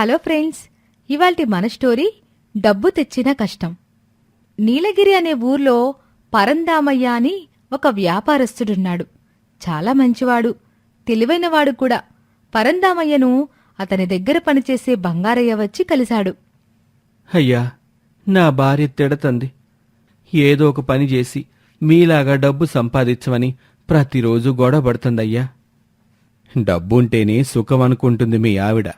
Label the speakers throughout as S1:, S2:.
S1: Hello friends ఇవాల్టి మన story డబ్బు తెచ్చిన కష్టం. నీలగిరి అనే ఊర్లో పరందామయ్య అని ఒక వ్యాపారస్తుడున్నాడు. చాలా మంచివాడు తెలివైనవాడు కూడా. పరందామయ్యను అతని దగ్గర పనిచేసే బంగారయ్య వచ్చి కలిశాడు.
S2: అయ్యా నా భార్య తిడతంది. ఏదో ఒక పని చేసి మీలాగా డబ్బు సంపాదించమని ప్రతిరోజు గొడవ పడుతుందయ్యా. డబ్బుంటేనే సుఖం అనుకుంటుంది మీ ఆవిడ.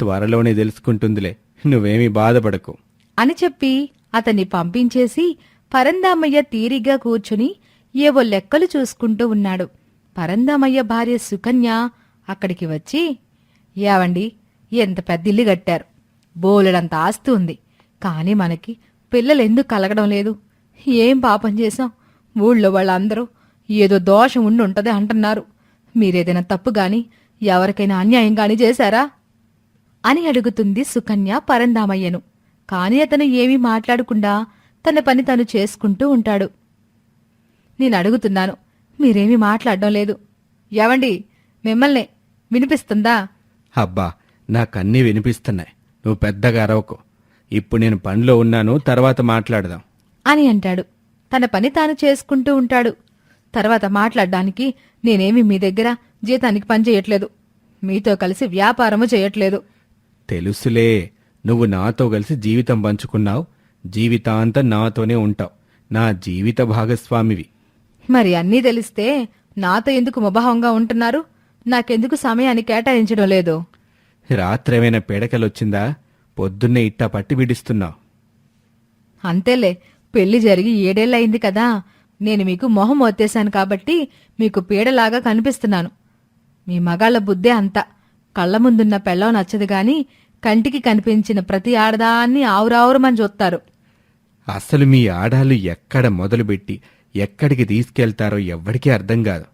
S2: త్వరలోనే తెలుసుకుంటుందిలే. నువ్వేమీ బాధపడకు.
S1: అని చెప్పి అతన్ని పంపించేసి పరందామయ్య తీరిగ్గా కూర్చుని ఏవో లెక్కలు చూసుకుంటూ ఉన్నాడు. పరందామయ్య భార్య సుకన్య అక్కడికి వచ్చి ఏవండి ఎంత పెద్ద ఇల్లు కట్టారు. బోలెడంత ఆస్తి ఉంది. కానీ మనకి పిల్లలు ఎందుకు కలగడం లేదు. ఏం పాపం చేశాం? ఊళ్ళో వాళ్ళందరూ ఏదో దోషం ఉండి ఉంటది అంటున్నారు. మీరేదైనా తప్పు గాని ఎవరికైనా అన్యాయం గాని చేశారా? అని అడుగుతుంది సుకన్య పరందామయ్యను కాని అతను ఏమీ మాట్లాడకుండా తన పని తను చేసుకుంటూ ఉంటాడు. నేను అడుగుతున్నాను మీరేమీ మాట్లాడడం లేదు. ఏవండి మిమ్మల్ని వినిపిస్తుందా?
S2: అబ్బా నాకన్నీ వినిపిస్తున్నాయి. నువ్వు పెద్దగా అరవకు. ఇప్పుడు నేను పనిలో ఉన్నాను తర్వాత మాట్లాడదాం.
S1: అని అంటాడు. తన పని తాను చేసుకుంటూ ఉంటాడు. తర్వాత మాట్లాడడానికి నేనేమి మీ దగ్గర జీతానికి పని చేయట్లేదు. మీతో కలిసి వ్యాపారము చేయట్లేదు.
S2: తెలుసులే. నువ్వు నాతో కలిసి జీవితం పంచుకున్నావు. జీవితాంతం నాతోనే ఉంటావు. నా జీవిత భాగస్వామివి.
S1: మరి అన్నీ తెలిస్తే నాతో ఎందుకు ముభావంగా ఉంటున్నారు? నాకెందుకు సమయాన్ని కేటాయించడం లేదు?
S2: రాత్రేమైనా పీడకలొచ్చిందా? పొద్దున్నే ఇట్టా పట్టి బిడిస్తున్నావు
S1: అంతేలే. పెళ్ళి జరిగి ఏడేళ్ళయింది కదా. నేను మీకు మొహం ఒత్తేశాను కాబట్టి మీకు పీడలాగా కనిపిస్తున్నాను. మీ మగాళ్ళ బుద్ధే అంత. కళ్ళ ముందున్న పెళ్ళం నచ్చదు గాని కంటికి కనిపించిన ప్రతి ఆడదాన్ని ఆవురావురమని చూస్తారు.
S2: అసలు మీ ఆడాలు ఎక్కడ మొదలుపెట్టి ఎక్కడికి తీసుకెళ్తారో ఎవ్వడికీ అర్థం కాదు.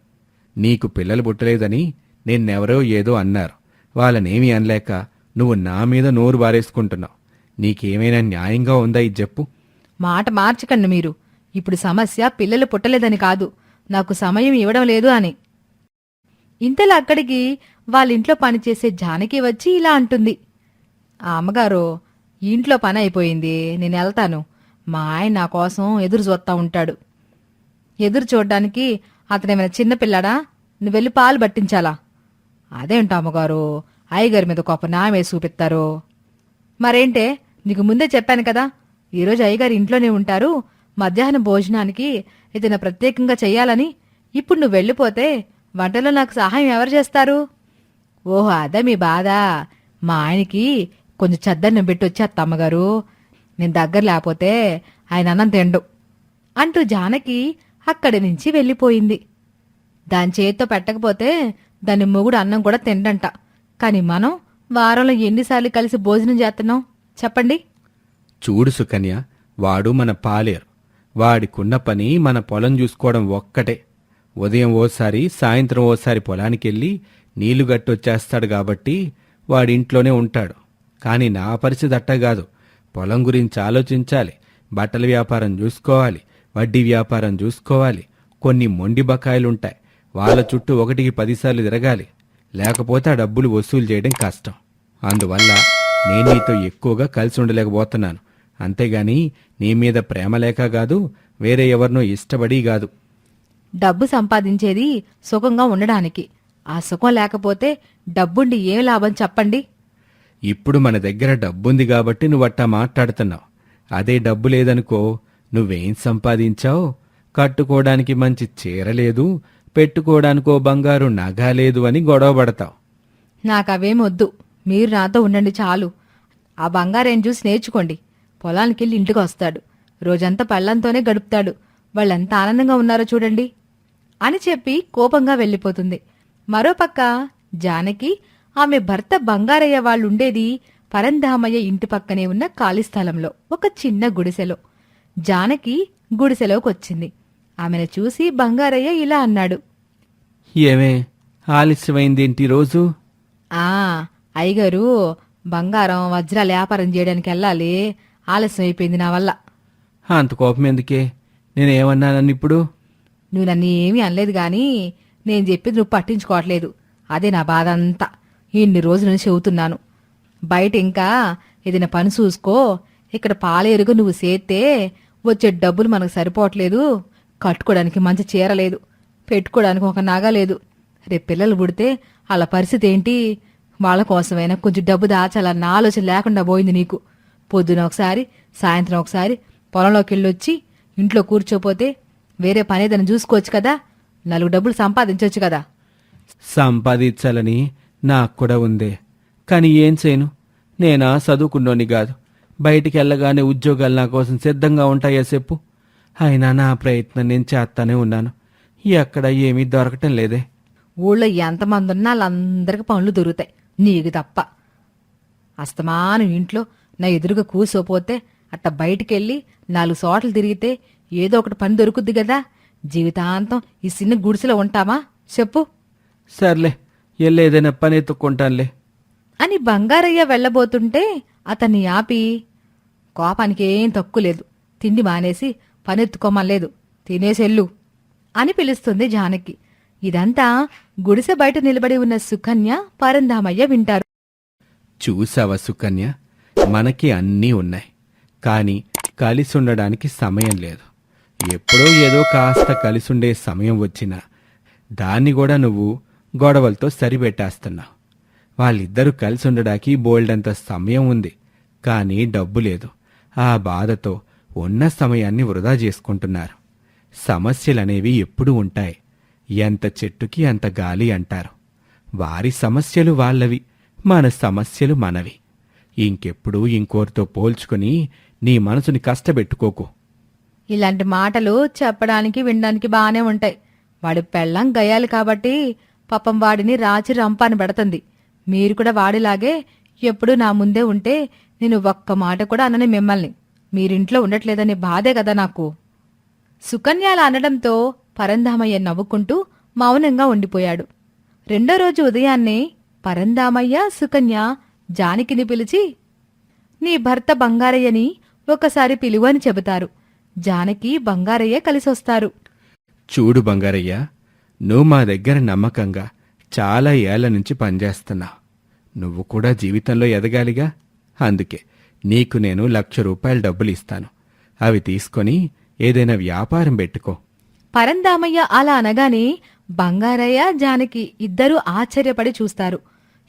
S2: నీకు పిల్లలు పుట్టలేదని నిన్నెవరో ఏదో అన్నారు. వాళ్ళనేమీ అనలేక నువ్వు నా మీద నోరు బారేసుకుంటున్నావు. నీకేమైనా న్యాయంగా ఉందా ఇది చెప్పు.
S1: మాట మార్చకండి మీరు. ఇప్పుడు సమస్య పిల్లలు పుట్టలేదని కాదు. నాకు సమయం ఇవ్వడం లేదు అని. ఇంతలో అక్కడికి వాళ్ళ ఇంట్లో పనిచేసే జానకి వచ్చి ఇలా అంటుంది. ఆ అమ్మగారు ఇంట్లో పని అయిపోయింది నేను వెళ్తాను. మా ఆయన నా కోసం ఎదురు చూస్తా ఉంటాడు. ఎదురు చూడడానికి అతనేమైనా చిన్నపిల్లాడా నువ్వు వెళ్ళి పాలు పట్టించాలా? అదేంటో అమ్మగారు అయ్యగారి మీద కోప నామే చూపిస్తారు. మరేంటే నీకు ముందే చెప్పాను కదా ఈరోజు అయ్యగారు ఇంట్లోనే ఉంటారు. మధ్యాహ్నం భోజనానికి ఏదైనా ప్రత్యేకంగా చెయ్యాలని. ఇప్పుడు నువ్వు వెళ్ళిపోతే వంటలో నాకు సహాయం ఎవరు చేస్తారు? ఓహో అదే మీ బాధ. మా ఆయనకి కొంచెం చెద్దన్నం పెట్టి వచ్చేస్తా అమ్మగారు నేను దగ్గర లేకపోతే ఆయన అన్నం తిండు అంటూ జానకి అక్కడి నుంచి వెళ్ళిపోయింది. దాని చేతితో పెట్టకపోతే దాని మొగుడు అన్నం కూడా తిండంట. కానీ మనం వారంలో ఎన్నిసార్లు కలిసి భోజనం చేస్తున్నాం? చెప్పండి.
S2: చూడు సుకన్య వాడు మన పాలేరు. వాడికున్న పని మన పొలం చూసుకోవడం ఒక్కటే. ఉదయం ఓసారి సాయంత్రం ఓసారి పొలానికెళ్ళి నీళ్ళు గట్టొచ్చేస్తాడు కాబట్టి వాడింట్లోనే ఉంటాడు. కానీ నా పరిస్థితి అట్టా కాదు. పొలం గురించి ఆలోచించాలి. బట్టల వ్యాపారం చూసుకోవాలి. వడ్డీ వ్యాపారం చూసుకోవాలి. కొన్ని మొండి బకాయిలుంటాయి. వాళ్ళ చుట్టూ ఒకటికి పదిసార్లు తిరగాలి. లేకపోతే ఆ డబ్బులు వసూలు చేయడం కష్టం. అందువల్ల నేను నీతో ఎక్కువగా కలిసి ఉండలేకపోతున్నాను. అంతేగాని నీ మీద ప్రేమ లేక కాదు వేరే ఎవరినో ఇష్టపడి కాదు.
S1: డబ్బు సంపాదించేది సుఖంగా ఉండడానికి. ఆ సుఖం లేకపోతే డబ్బుండి ఏం లాభం చెప్పండి?
S2: ఇప్పుడు మన దగ్గర డబ్బుంది కాబట్టి నువ్వు అట్టా మాట్లాడుతున్నావు. అదే డబ్బు లేదనుకో నువ్వేం సంపాదించావు? కట్టుకోవడానికి మంచి చీర లేదు పెట్టుకోవడానికో బంగారు నగ లేదు అని గొడవ పడతావు.
S1: నాకు అవేం వద్దు. మీరు నాతో ఉండండి చాలు. ఆ బంగారేం చూసి నేర్చుకోండి. పొలానికి వెళ్ళి ఇంటికి వస్తాడు రోజంతా పళ్ళంతోనే గడుపుతాడు. వాళ్ళెంత ఆనందంగా ఉన్నారో చూడండి. అని చెప్పి కోపంగా వెళ్ళిపోతుంది. మరోపక్క జానకి ఆమె భర్త బంగారయ్య వాళ్ళుండేది పరంధామయ్య ఇంటి పక్కనే ఉన్న ఖాళీ స్థలంలో ఒక చిన్న గుడిసెలో. జానకి గుడిసెలోకొచ్చింది. ఆమెను చూసి బంగారయ్య ఇలా అన్నాడు.
S2: ఏమే ఆలస్యమైందేంటి రోజు?
S1: ఆ అయ్యగారు బంగారం వజ్రాల వ్యాపారం చేయడానికి వెళ్ళాలి. ఆలస్యం అయిపోయింది నా వల్ల.
S2: అంత కోపం ఎందుకే? నేనేమన్నానని ఇప్పుడు
S1: నువ్వు నన్ను ఏమీ అనలేదు కానీ నేను చెప్పేది నువ్వు పట్టించుకోవట్లేదు. అదే నా బాధ అంతా ఇన్ని రోజుల నుంచి చెబుతున్నాను. బయట ఇంకా ఏదైనా పని చూసుకో. ఇక్కడ పాలేరుగా నువ్వు సేత్తే వచ్చే డబ్బులు మనకు సరిపోవట్లేదు. కట్టుకోవడానికి మంచి చీర లేదు. పెట్టుకోవడానికి ఒక నగ లేదు. రేపు పిల్లలు పుడితే వాళ్ళ పరిస్థితి ఏంటి? వాళ్ళ కోసమైనా కొంచెం డబ్బు దాచాలన్న ఆలోచన లేకుండా పోయింది నీకు. పొద్దున ఒకసారి సాయంత్రం ఒకసారి పొలంలోకి వెళ్ళొచ్చి ఇంట్లో కూర్చోపోతే వేరే పని ఏదైనా చూసుకోవచ్చు కదా? నలుగు డబ్బులు సంపాదించవచ్చు కదా?
S2: సంపాదించాలని నాకు కూడా ఉందే. కానీ ఏం చేయను? నేనా చదువుకున్నోని కాదు. బయటికి వెళ్ళగానే ఉద్యోగాలు నా కోసం సిద్ధంగా ఉంటాయా చెప్పు? అయినా నా ప్రయత్నం నేను చేస్తానే ఉన్నాను. ఎక్కడ ఏమీ దొరకటం లేదే.
S1: ఊళ్ళో ఎంతమంది ఉన్నా వాళ్ళందరికీ పనులు దొరుకుతాయి. నీకు తప్ప. అస్తమానం ఇంట్లో నా ఎదురుగా కూసోపోతే అట్ట బయటికెళ్ళి నాలుగు చోట్ల తిరిగితే ఏదో ఒకటి పని దొరుకుద్ది కదా. జీవితాంతం ఈ చిన్న గుడిసెలో ఉంటామా? చెప్పు.
S2: సర్లే ఎల్లు ఏదైనా పని ఎత్తుక్కుంటానులే.
S1: అని బంగారయ్య వెళ్ళబోతుంటే అతన్ని ఆపి కోపానికి ఏం తక్కువ లేదు. తిండి మానేసి పనెత్తుకోమలేదు తినేసెల్లు అని పిలుస్తుంది జానకి. ఇదంతా గుడిసె బయట నిలబడి ఉన్న సుకన్య పరంధామయ్య వింటారు.
S2: చూసావా సుకన్య? మనకి అన్నీ ఉన్నాయి. కానీ కలిసి ఉండడానికి సమయం లేదు. ఎప్పుడో ఏదో కాస్త కలిసుండే సమయం వచ్చినా దాన్ని కూడా నువ్వు గొడవలతో సరిపెట్టేస్తున్నావు. వాళ్ళిద్దరూ కలిసి ఉండడానికి బోల్డంత సమయం ఉంది కానీ డబ్బు లేదు. ఆ బాధతో ఉన్న సమయాన్ని వృధా చేసుకుంటున్నారు. సమస్యలనేవి ఎప్పుడూ ఉంటాయి. ఎంత చెట్టుకి అంత గాలి అంటారు. వారి సమస్యలు వాళ్ళవి మన సమస్యలు మనవి. ఇంకెప్పుడు ఇంకోరితో పోల్చుకుని నీ మనసుని కష్టపెట్టుకోకు.
S1: ఇలాంటి మాటలు చెప్పడానికి వినడానికి బానే ఉంటాయి. వాడి పెళ్ళం గయాలి కాబట్టి పాపం వాడిని రాచి రంపాని పెడుతుంది. మీరు కూడా వాడిలాగే ఎప్పుడు నా ముందే ఉంటే నేను ఒక్క మాట కూడా అనని మిమ్మల్ని. మీరింట్లో ఉండట్లేదనే బాధే కదా నాకు. సుకన్యాల అనడంతో పరంధామయ్య నవ్వుకుంటూ మౌనంగా ఉండిపోయాడు. రెండో రోజు ఉదయాన్నే పరంధామయ్య సుకన్య జానకిని పిలిచి నీ భర్త బంగారయ్యని ఒకసారి పిలువని చెబుతారు. జానకి బంగారయ్య కలిసొస్తారు.
S2: చూడు బంగారయ్య నువ్వు మా దగ్గర నమ్మకంగా చాలా ఏళ్ళ నుంచి పనిచేస్తున్నావు. నువ్వు కూడా జీవితంలో ఎదగాలిగా? అందుకే నీకు నేను లక్ష రూపాయల డబ్బులు ఇస్తాను. అవి తీసుకొని ఏదైనా వ్యాపారం పెట్టుకో.
S1: పరందామయ్య అలా అనగానే బంగారయ్య జానకి ఇద్దరూ ఆశ్చర్యపడి చూస్తారు.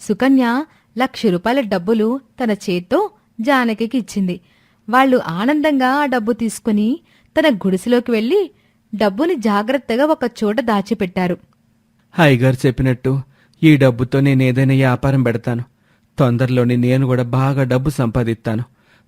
S1: సుకన్య లక్ష రూపాయల డబ్బులు తన చేత్తో జానకికి ఇచ్చింది వాళ్ళు ఆనందంగా ఆ డబ్బు తీసుకుని తన గుడిసెలోకి వెళ్ళి డబ్బుని జాగ్రత్తగా ఒక చోట దాచిపెట్టారు.
S2: హాయిగారు చెప్పినట్టు ఈ డబ్బుతో నేను ఏదైనా వ్యాపారం పెడతాను. తొందరలోనే నేను కూడా బాగా డబ్బు సంపాదిస్తాను.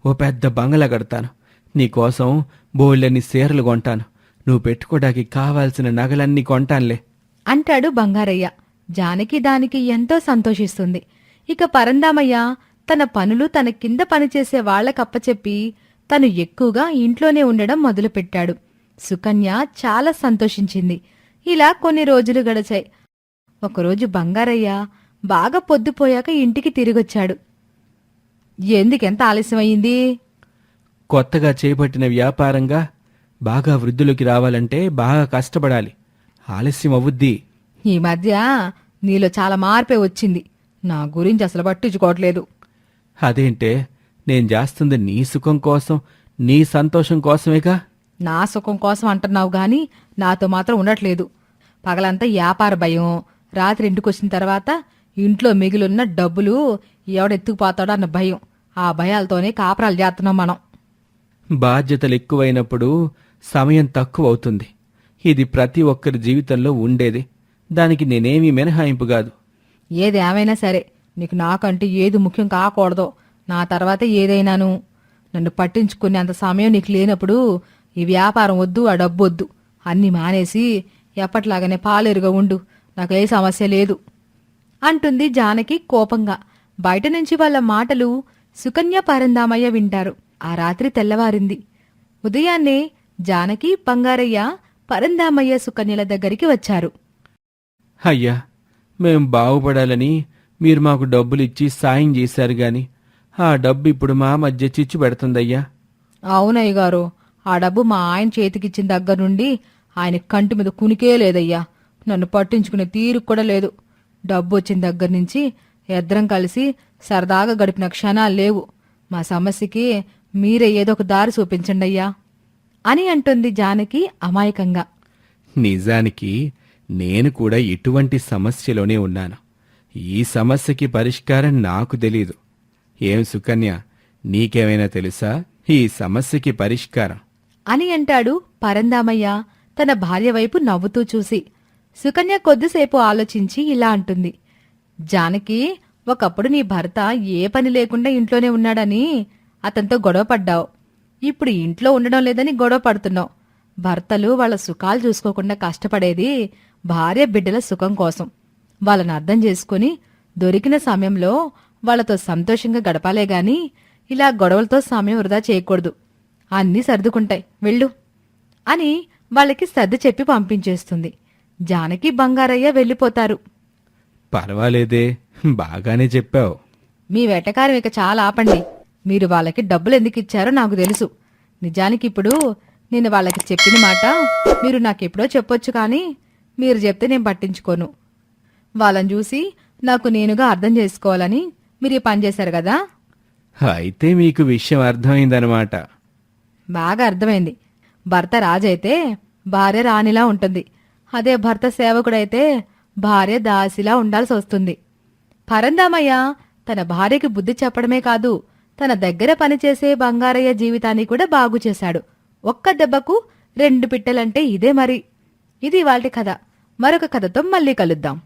S2: ఓ పెద్ద బంగళా కడతాను. నీకోసం బోళ్ళని సీరలు కొంటాను. నువ్వు పెట్టుకోవడానికి కావాల్సిన నగలన్నీ కొంటానులే.
S1: అంటాడు బంగారయ్య. జానకి దానికి ఎంతో సంతోషిస్తుంది. ఇక పరందామయ్య తన పనులు తన కింద పనిచేసే వాళ్ళకప్పచెప్పి తను ఎక్కువగా ఇంట్లోనే ఉండడం మొదలుపెట్టాడు. సుకన్య చాలా సంతోషించింది. ఇలా కొన్ని రోజులు గడిచాయి. ఒకరోజు బంగారయ్య బాగా పొద్దుపోయాక ఇంటికి తిరిగొచ్చాడు. ఎందుకెంత ఆలస్యమయ్యింది?
S2: కొత్తగా చేపట్టిన వ్యాపారంగా బాగా వృద్ధిలోకి రావాలంటే బాగా కష్టపడాలి. ఆలస్యం అవుద్ది.
S1: ఈ మధ్య నీలో చాలా మార్పే వచ్చింది. నా గురించి అసలు పట్టించుకోవట్లేదు.
S2: అదేంటే నేను చేస్తుంది నీ సుఖం కోసం నీ సంతోషం కోసమేగా?
S1: నా సుఖం కోసం అంటున్నావు గాని నాతో మాత్రం ఉండట్లేదు. పగలంతా వ్యాపార భయం. రాత్రి ఇంటికి వచ్చిన తర్వాత ఇంట్లో మిగిలిన డబ్బులు ఎవడెత్తుకుపోతాడో అన్న భయం. ఆ భయాలతోనే కాపరాలు చేస్తున్నాం మనం.
S2: బాధ్యతలు ఎక్కువైనప్పుడు సమయం తక్కువ అవుతుంది ఇది ప్రతి ఒక్కరి జీవితంలో ఉండేది. దానికి నేనేమీ మినహాయింపు కాదు.
S1: ఏది ఏమైనా సరే నీకు నాకంటే ఏది ముఖ్యం కాకూడదో నా తర్వాత ఏదైనాను. నన్ను పట్టించుకునే అంత సమయం నీకు లేనప్పుడు ఈ వ్యాపారం వద్దు ఆ డబ్బు వద్దు. అన్నీ మానేసి ఎప్పట్లాగానే పాలేరుగా ఉండు. నాకు ఏ సమస్య లేదు. అంటుంది జానకి కోపంగా. బయట నుంచి వాళ్ళ మాటలు సుకన్య పరందామయ్య వింటారు. ఆ రాత్రి తెల్లవారింది. ఉదయాన్నే జానకి బంగారయ్య పరందామయ్య సుకన్యల దగ్గరికి వచ్చారు.
S2: అయ్యా మేం బాగుపడాలని మీరు మాకు డబ్బులు ఇచ్చి సాయం చేశారు గాని ఆ డబ్బు ఇప్పుడు మా మధ్య చిచ్చు పెడుతుందయ్యా.
S1: అవునయ్య గారు ఆ డబ్బు మా ఆయన చేతికిచ్చిన దగ్గర నుండి ఆయన కంటి మీద కునికే లేదయ్యా. నన్ను పట్టించుకునే తీరు కూడా లేదు. డబ్బు వచ్చిన దగ్గర నుంచి ఇద్దరం కలిసి సరదాగా గడిపిన క్షణాలు లేవు. మా సమస్యకి మీరే ఏదో ఒక దారి చూపించండి అయ్యా అని అంటుంది జానకి అమాయకంగా.
S2: నిజానికి నేను కూడా ఇటువంటి సమస్యలోనే ఉన్నాను. ఈ సమస్యకి పరిష్కారం నాకు తెలీదు. ఏం సుకన్య నీకేమైనా తెలుసా? ఈ సమస్యకి పరిష్కారం.
S1: అని అంటాడు పరందామయ్య తన భార్య వైపు నవ్వుతూ చూసి. సుకన్య కొద్దిసేపు ఆలోచించి ఇలా అంటుంది. జానకి ఒకప్పుడు నీ భర్త ఏ పని లేకుండా ఇంట్లోనే ఉన్నాడని అతనితో గొడవ పడ్డావు. ఇప్పుడు ఇంట్లో ఉండడం లేదని గొడవ పడుతున్నావు. భర్తలు వాళ్ళ సుఖాలు చూసుకోకుండా కష్టపడేది భార్య బిడ్డల సుఖం కోసం. వాళ్ళని అర్థం చేసుకుని దొరికిన సమయంలో వాళ్ళతో సంతోషంగా గడపాలే గాని ఇలా గొడవలతో సమయం వృధా చేయకూడదు. అన్నీ సర్దుకుంటాయి. వెళ్ళు అని వాళ్ళకి సర్ది చెప్పి పంపించేస్తుంది. జానకి బంగారయ్య వెళ్ళిపోతారు.
S2: పర్వాలేదే బాగానే చెప్పావు.
S1: మీ వెటకారం ఇక చాలా ఆపండి. మీరు వాళ్ళకి డబ్బులు ఎందుకు ఇచ్చారో నాకు తెలుసు. నిజానికి ఇప్పుడు నేను వాళ్ళకి చెప్పిన మాట మీరు నాకెప్పుడో చెప్పొచ్చు కానీ మీరు చెప్తే నేను పట్టించుకోను. వాళ్ళని చూసి నాకు నేనుగా అర్థం చేసుకోవాలని మీరు ఈ పని చేశారు కదా?
S2: అయితే మీకు విషయం అర్థమైందనమాట
S1: బాగా అర్థమైంది. భర్త రాజైతే భార్య రాణిలా ఉంటుంది. అదే భర్త సేవకుడైతే భార్య దాసిలా ఉండాల్సి వస్తుంది. పరందామయ్య తన భార్యకి బుద్ధి చెప్పడమే కాదు తన దగ్గర పనిచేసే బంగారయ్య జీవితాన్ని కూడా బాగు చేశాడు. ఒక్క దెబ్బకు రెండు పిట్టలంటే ఇదే మరి. ఇది వాళ్ళ కథ. మరొక కథతో మళ్ళీ కలుద్దాం.